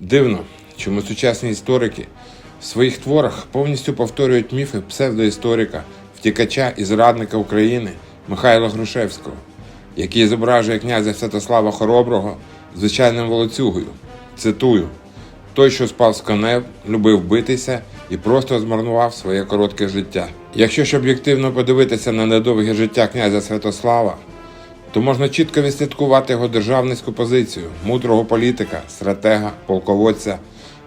Дивно, чому сучасні історики в своїх творах повністю повторюють міфи псевдоісторика, втікача і зрадника України Михайла Грушевського, який зображує князя Святослава Хороброго звичайним волоцюгою. Цитую: той, що спав з конем, любив битися і просто змарнував своє коротке життя. Якщо ж об'єктивно подивитися на недовге життя князя Святослава, то можна чітко відслідкувати його державницьку позицію мудрого політика, стратега, полководця,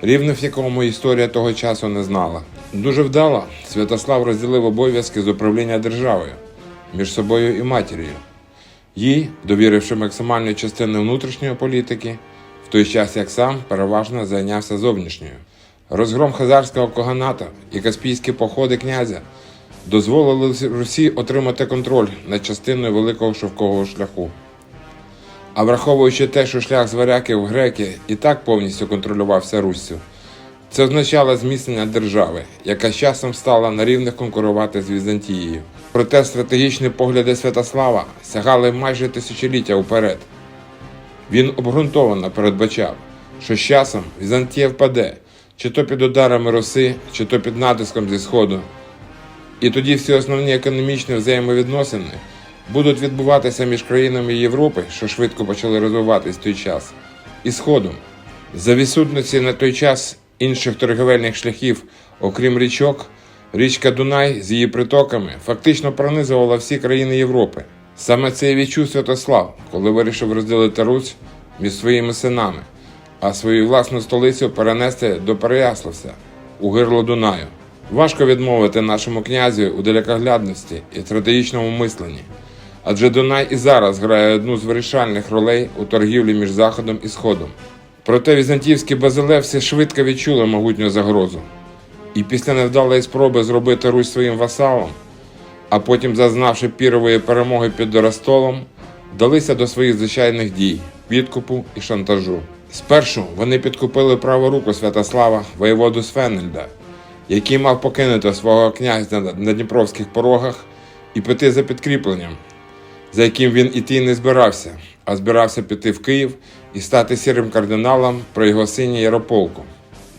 рівних якому історія того часу не знала. Дуже вдало Святослав розділив обов'язки з управління державою між собою і матір'ю, їй довіривши максимальну частину внутрішньої політики, в той час як сам переважно зайнявся зовнішньою. Розгром хазарського коганата і каспійські походи князя дозволили Русі отримати контроль над частиною великого шовкового шляху. А враховуючи те, що шлях з варяків в греки і так повністю контролювався Руссю, це означало зміцнення держави, яка з часом стала на рівних конкурувати з Візантією. Проте стратегічні погляди Святослава сягали майже тисячоліття уперед. Він обґрунтовано передбачав, що з часом Візантія впаде, чи то під ударами Руси, чи то під натиском зі Сходу. І тоді всі основні економічні взаємовідносини будуть відбуватися між країнами Європи, що швидко почали розвиватись в той час, і Сходом. За відсутності на той час інших торговельних шляхів, окрім річок, річка Дунай з її притоками фактично пронизувала всі країни Європи. Саме це і відчув Святослав, коли вирішив розділити Русь між своїми синами, а свою власну столицю перенести до Переяславця у гирло Дунаю. Важко відмовити нашому князю у далекоглядності і стратегічному мисленні, адже Дунай і зараз грає одну з вирішальних ролей у торгівлі між Заходом і Сходом. Проте візантівські базилевси швидко відчули могутню загрозу. І після невдалої спроби зробити Русь своїм васалом, а потім, зазнавши пірової перемоги під Доростолом, вдалися до своїх звичайних дій підкупу і шантажу. Спершу вони підкупили праву руку Святослава, воєводу Свенельда, який мав покинути свого князя на Дніпровських порогах і піти за підкріпленням, за яким він іти не збирався, а збирався піти в Київ і стати сірим кардиналом при його сині Ярополку.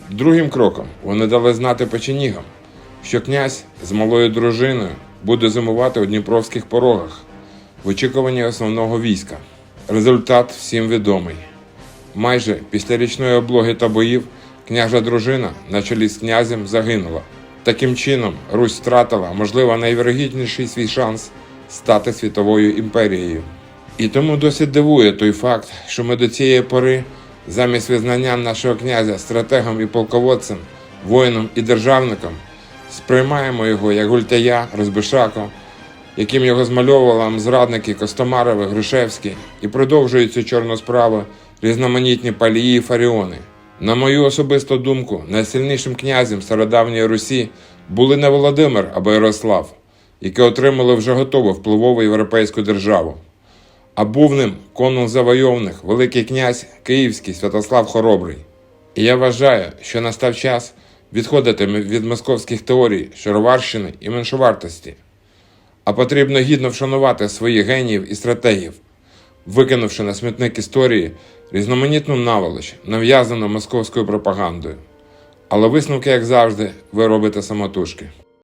Другим кроком вони дали знати печенігам, що князь з малою дружиною буде зимувати у Дніпровських порогах в очікуванні основного війська. Результат всім відомий. Майже після річної облоги та боїв княжа дружина на чолі з князем загинула. Таким чином, Русь втратила, можливо, найвірогідніший свій шанс стати світовою імперією. І тому досить дивує той факт, що ми до цієї пори, замість визнання нашого князя стратегом і полководцем, воїном і державником, сприймаємо його як гультая, розбишако, яким його змальовували зрадники Костомарови, Грушевські і продовжують цю чорну справу різноманітні палії і фаріони. На мою особисту думку, найсильнішим князем стародавньої Русі були не Володимир або Ярослав, які отримали вже готову впливову європейську державу. А був ним конул-завойовник, Великий князь Київський Святослав Хоробрий. І я вважаю, що настав час відходити від московських теорій Шароварщини і меншовартості, а потрібно гідно вшанувати своїх геніїв і стратегів, викинувши на смітник історії різноманітну наволоч, нав'язану московською пропагандою. Але висновки, як завжди, ви робите самотужки.